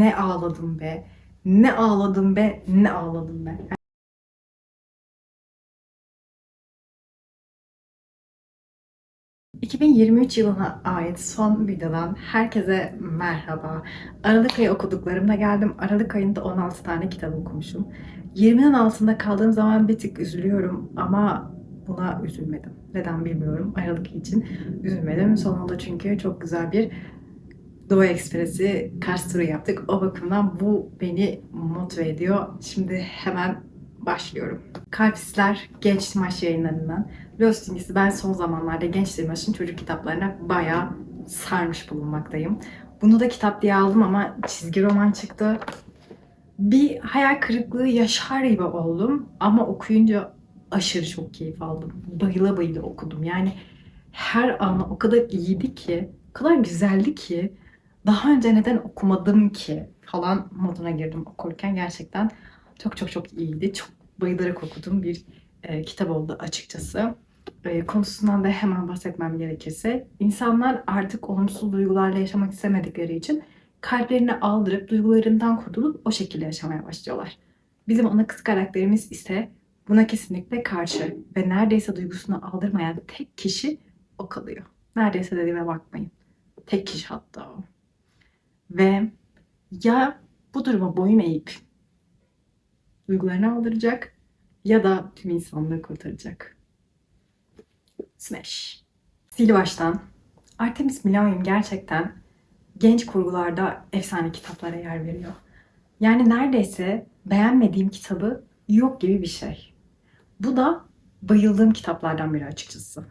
ne ağladım be. Ne ağladım be, ne ağladım be. 2023 yılına ait son videodan herkese merhaba. Aralık ayı okuduklarımda geldim. Aralık ayında 16 tane kitap okumuşum. 20'nin altında kaldığım zaman bir tık üzülüyorum ama buna üzülmedim. Neden bilmiyorum. Aralık için üzülmedim. Sonunda çünkü çok güzel bir Doğu Ekspresi Kars turu yaptık. O bakımdan bu beni motive ediyor. Şimdi hemen başlıyorum. Kalpsizler Genç Maç yayınlarından. Ki ben son zamanlarda Genç Maç'ın çocuk kitaplarına bayağı sarmış bulunmaktayım. Bunu da kitap diye aldım ama çizgi roman çıktı. Bir hayal kırıklığı yaşar gibi oldum ama okuyunca aşırı çok keyif aldım. Bayıla bayıla okudum. Yani her anı o kadar iyiydi ki, o kadar güzeldi ki daha önce neden okumadım ki falan moduna girdim okurken gerçekten çok çok çok iyiydi. Çok bayılarak okuduğum bir e, kitap oldu açıkçası. E, konusundan da hemen bahsetmem gerekirse insanlar artık olumsuz duygularla yaşamak istemedikleri için kalplerini aldırıp duygularından kurtulup o şekilde yaşamaya başlıyorlar. Bizim ana kız karakterimiz ise buna kesinlikle karşı ve neredeyse duygusunu aldırmayan tek kişi o kalıyor. Neredeyse dediğime bakmayın. Tek kişi hatta o. Ve ya bu duruma boyun eğip duygularını aldıracak ya da tüm insanlığı kurtaracak. Smash. Sil baştan. Artemis Millennium gerçekten genç kurgularda efsane kitaplara yer veriyor. Yani neredeyse beğenmediğim kitabı yok gibi bir şey. Bu da bayıldığım kitaplardan biri açıkçası.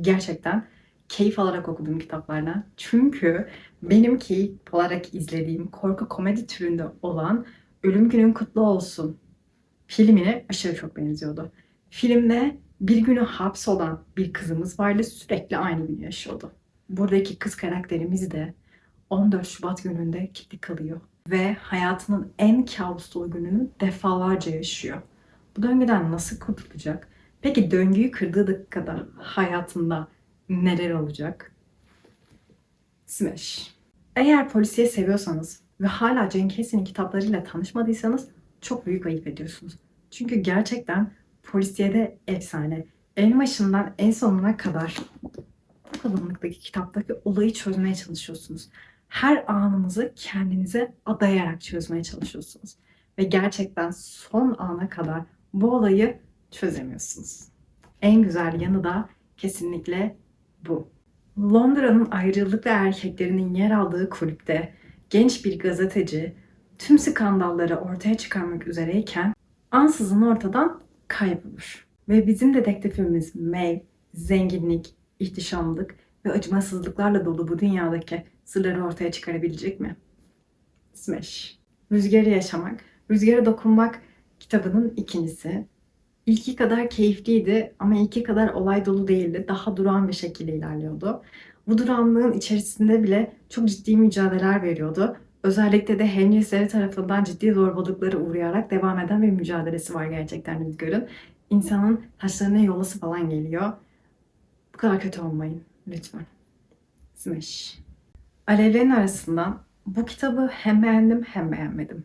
Gerçekten keyif alarak okuduğum kitaplardan. Çünkü benim keyif alarak izlediğim korku komedi türünde olan Ölüm Günün Kutlu Olsun filmine aşırı çok benziyordu. Filmde bir günü hapsolan bir kızımız vardı sürekli aynı günü yaşıyordu. Buradaki kız karakterimiz de 14 Şubat gününde kilitli kalıyor ve hayatının en kabuslu gününü defalarca yaşıyor. Bu döngüden nasıl kurtulacak? Peki döngüyü kırdığı dakikada hayatında neler olacak? Smash. Eğer polisiye seviyorsanız ve hala Jane Casey'nin kitaplarıyla tanışmadıysanız çok büyük ayıp ediyorsunuz. Çünkü gerçekten polisiyede efsane. En başından en sonuna kadar bu kalınlıktaki kitaptaki olayı çözmeye çalışıyorsunuz. Her anınızı kendinize adayarak çözmeye çalışıyorsunuz. Ve gerçekten son ana kadar bu olayı çözemiyorsunuz. En güzel yanı da kesinlikle bu. Londra'nın ayrılıklı erkeklerinin yer aldığı kulüpte genç bir gazeteci tüm skandalları ortaya çıkarmak üzereyken ansızın ortadan kaybolur. Ve bizim dedektifimiz May, zenginlik, ihtişamlık ve acımasızlıklarla dolu bu dünyadaki sırları ortaya çıkarabilecek mi? Smash. Rüzgarı yaşamak, rüzgara dokunmak kitabının ikincisi. İlki kadar keyifliydi ama ilki kadar olay dolu değildi. Daha duran bir şekilde ilerliyordu. Bu duranlığın içerisinde bile çok ciddi mücadeleler veriyordu. Özellikle de Henry Seri tarafından ciddi zorbalıklara uğrayarak devam eden bir mücadelesi var gerçekten Rüzgar'ın. İnsanın taşlarına yolası falan geliyor. Bu kadar kötü olmayın lütfen. Smash. Alevlerin arasından bu kitabı hem beğendim hem beğenmedim.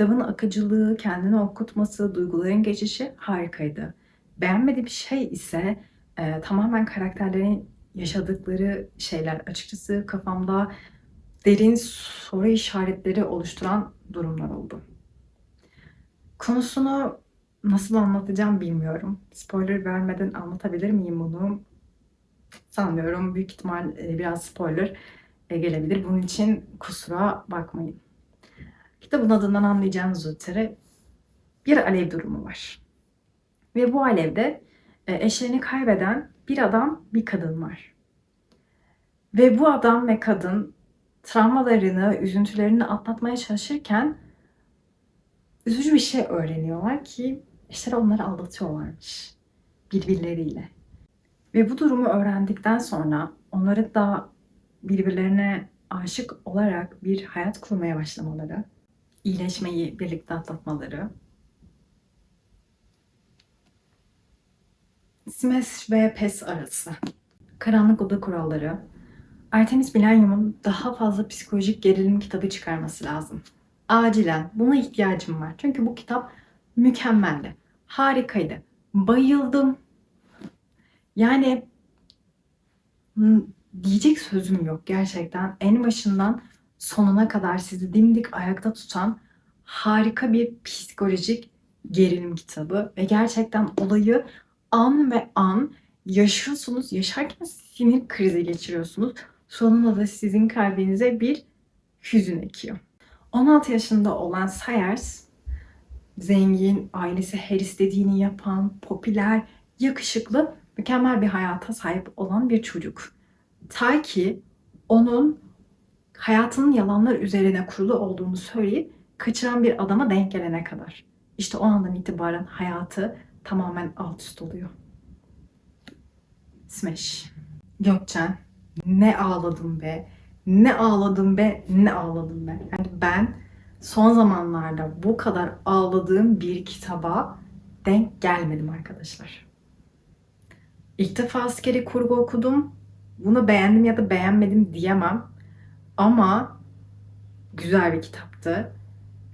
Kitabın akıcılığı, kendini okutması, duyguların geçişi harikaydı. Beğenmediğim şey ise e, tamamen karakterlerin yaşadıkları şeyler. Açıkçası kafamda derin soru işaretleri oluşturan durumlar oldu. Konusunu nasıl anlatacağım bilmiyorum. Spoiler vermeden anlatabilir miyim bunu? Sanmıyorum. Büyük ihtimal e, biraz spoiler e, gelebilir. Bunun için kusura bakmayın. Kitabın adından anlayacağınız üzere bir alev durumu var. Ve bu alevde e, eşlerini kaybeden bir adam, bir kadın var. Ve bu adam ve kadın travmalarını, üzüntülerini atlatmaya çalışırken üzücü bir şey öğreniyorlar ki eşleri onları aldatıyorlarmış birbirleriyle. Ve bu durumu öğrendikten sonra onları da birbirlerine aşık olarak bir hayat kurmaya başlamaları, iyileşmeyi birlikte atlatmaları, Smash ve PES arası, karanlık oda kuralları, Artemis Milenyum'un daha fazla psikolojik gerilim kitabı çıkarması lazım. Acilen. Buna ihtiyacım var. Çünkü bu kitap mükemmeldi. Harikaydı. Bayıldım. Yani hmm, diyecek sözüm yok gerçekten. En başından sonuna kadar sizi dimdik ayakta tutan harika bir psikolojik gerilim kitabı ve gerçekten olayı an ve an yaşıyorsunuz. Yaşarken sinir krizi geçiriyorsunuz. Sonunda da sizin kalbinize bir hüzün ekiyor. 16 yaşında olan Sayers, zengin, ailesi her istediğini yapan, popüler, yakışıklı, mükemmel bir hayata sahip olan bir çocuk. Ta ki onun hayatının yalanlar üzerine kurulu olduğunu söyleyip kaçıran bir adama denk gelene kadar. İşte o andan itibaren hayatı tamamen alt üst oluyor. Smash. Gökçen ne ağladım be. Ne ağladım be, ne ağladım be. Yani ben son zamanlarda bu kadar ağladığım bir kitaba denk gelmedim arkadaşlar. İlk defa askeri kurgu okudum. Bunu beğendim ya da beğenmedim diyemem. Ama güzel bir kitaptı.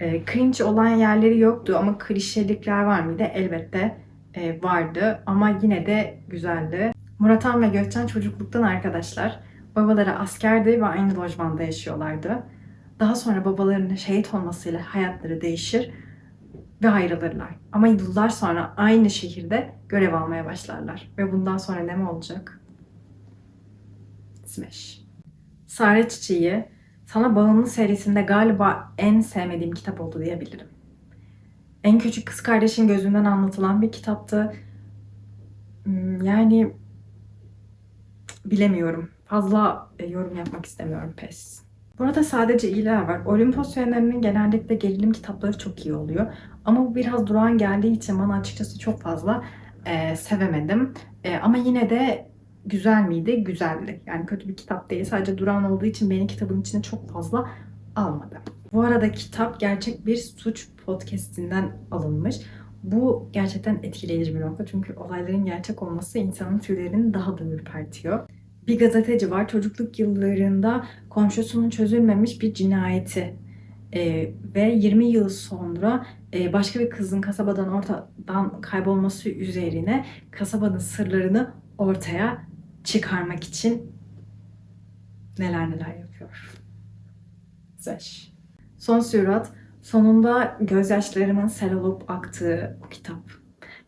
E, cringe olan yerleri yoktu ama klişelikler var mıydı? Elbette e, vardı ama yine de güzeldi. Murat ve Gökçen çocukluktan arkadaşlar. Babaları askerdi ve aynı lojmanda yaşıyorlardı. Daha sonra babalarının şehit olmasıyla hayatları değişir ve ayrılırlar. Ama yıllar sonra aynı şehirde görev almaya başlarlar. Ve bundan sonra ne mi olacak? Smash. Sare Çiçeği sana Bağımlı serisinde galiba en sevmediğim kitap oldu diyebilirim. En küçük kız kardeşin gözünden anlatılan bir kitaptı. Hmm, Yani bilemiyorum. Fazla e, yorum yapmak istemiyorum pes. Burada sadece iyiler var. Olimpos yayınlarının genellikle gerilim kitapları çok iyi oluyor. Ama bu biraz durağan geldiği için bana açıkçası çok fazla e, sevemedim. E, ama yine de güzel miydi? Güzeldi. Yani kötü bir kitap değil. Sadece durağan olduğu için beni kitabın içine çok fazla almadı. Bu arada kitap gerçek bir suç podcastinden alınmış. Bu gerçekten etkileyici bir nokta. Çünkü olayların gerçek olması insanın tüylerini daha da ürpertiyor. Bir gazeteci var. Çocukluk yıllarında komşusunun çözülmemiş bir cinayeti e, ve 20 yıl sonra e, başka bir kızın kasabadan ortadan kaybolması üzerine kasabanın sırlarını ortaya çıkarmak için neler neler yapıyor. Zeş. Son sürat sonunda gözyaşlarımın sel olup aktığı bu kitap.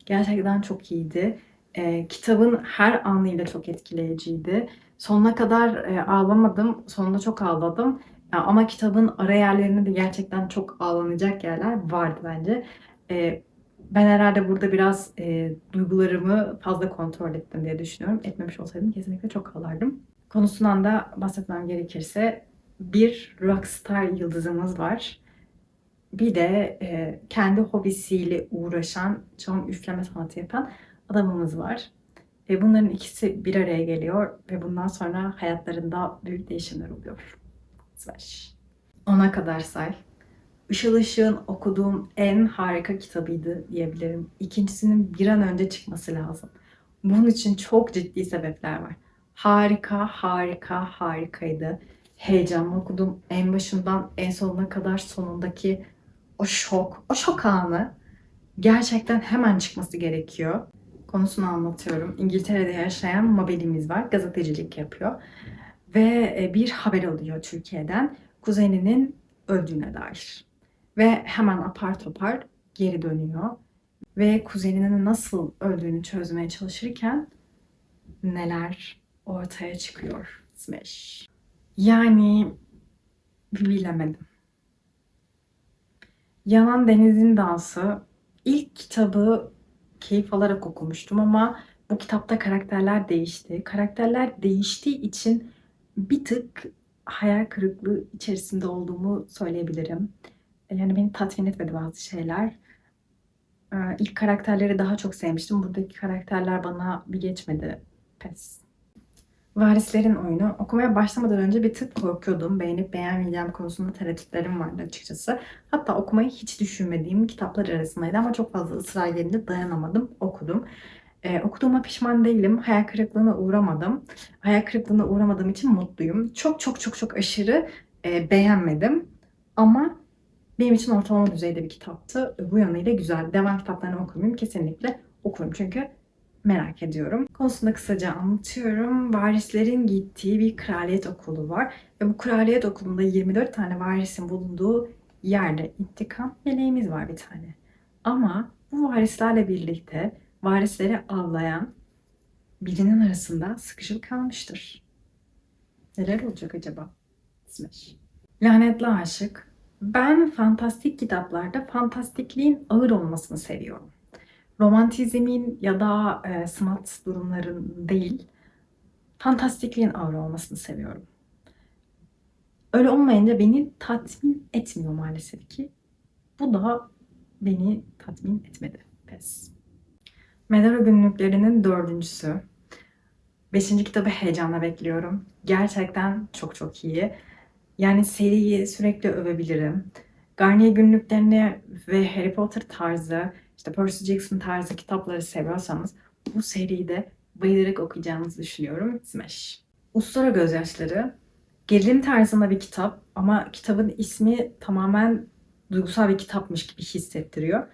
Gerçekten çok iyiydi. E, kitabın her anıyla çok etkileyiciydi. Sonuna kadar e, ağlamadım. Sonunda çok ağladım. E, ama kitabın ara yerlerinde de gerçekten çok ağlanacak yerler vardı bence. E, ben herhalde burada biraz e, duygularımı fazla kontrol ettim diye düşünüyorum. Etmemiş olsaydım kesinlikle çok ağlardım. Konusundan da bahsetmem gerekirse bir rockstar yıldızımız var. Bir de e, kendi hobisiyle uğraşan, cam üfleme sanatı yapan adamımız var. Ve bunların ikisi bir araya geliyor ve bundan sonra hayatlarında büyük değişimler oluyor. Slash. Ona kadar say. Işıl Işık'ın okuduğum en harika kitabıydı diyebilirim. İkincisinin bir an önce çıkması lazım. Bunun için çok ciddi sebepler var. Harika, harika, harikaydı. Heyecanla okudum. En başından en sonuna kadar sonundaki o şok, o şok anı gerçekten hemen çıkması gerekiyor. Konusunu anlatıyorum. İngiltere'de yaşayan Mabel'imiz var. Gazetecilik yapıyor. Ve e, bir haber alıyor Türkiye'den. Kuzeninin öldüğüne dair. Ve hemen apar topar geri dönüyor. Ve kuzeninin nasıl öldüğünü çözmeye çalışırken neler ortaya çıkıyor. Smash. Yani bilemedim. Yanan Deniz'in Dansı ilk kitabı keyif alarak okumuştum ama bu kitapta karakterler değişti. Karakterler değiştiği için bir tık hayal kırıklığı içerisinde olduğumu söyleyebilirim. Yani beni tatmin etmedi bazı şeyler. Ee, İlk karakterleri daha çok sevmiştim. Buradaki karakterler bana bir geçmedi. Pes. Varislerin oyunu. Okumaya başlamadan önce bir tık korkuyordum. Beğenip beğenmeyeceğim konusunda tereddütlerim vardı açıkçası. Hatta okumayı hiç düşünmediğim kitaplar arasındaydı ama çok fazla ısrar gelince dayanamadım, okudum. Ee, okuduğuma pişman değilim. Hayal kırıklığına uğramadım. Hayal kırıklığına uğramadığım için mutluyum. Çok çok çok çok aşırı e, beğenmedim. Ama benim için ortalama düzeyde bir kitaptı. Bu yanıyla güzel. Devam kitaplarını okur? Kesinlikle okurum çünkü merak ediyorum. Konusunda kısaca anlatıyorum. Varislerin gittiği bir kraliyet okulu var. Ve bu kraliyet okulunda 24 tane varisin bulunduğu yerde intikam meleğimiz var bir tane. Ama bu varislerle birlikte varisleri avlayan birinin arasında sıkışıp kalmıştır. Neler olacak acaba? Smash. Lanetli Aşık. Ben fantastik kitaplarda fantastikliğin ağır olmasını seviyorum. Romantizmin ya da e, smart durumların değil, fantastikliğin ağır olmasını seviyorum. Öyle olmayınca beni tatmin etmiyor maalesef ki. Bu da beni tatmin etmedi. Pes. Medora günlüklerinin dördüncüsü. Beşinci kitabı heyecanla bekliyorum. Gerçekten çok çok iyi. Yani seriyi sürekli övebilirim. Garnier günlüklerini ve Harry Potter tarzı, işte Percy Jackson tarzı kitapları seviyorsanız bu seriyi de bayılarak okuyacağınızı düşünüyorum. Smash. Ustura Gözyaşları. Gerilim tarzında bir kitap ama kitabın ismi tamamen duygusal bir kitapmış gibi hissettiriyor.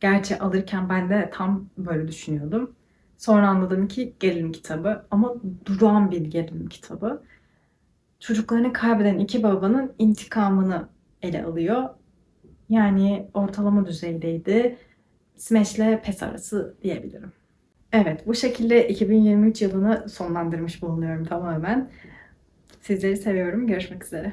Gerçi alırken ben de tam böyle düşünüyordum. Sonra anladım ki gerilim kitabı ama duran bir gerilim kitabı. Çocuklarını kaybeden iki babanın intikamını ele alıyor. Yani ortalama düzeydeydi. Smash'le pes arası diyebilirim. Evet, bu şekilde 2023 yılını sonlandırmış bulunuyorum tamamen. Sizleri seviyorum. Görüşmek üzere.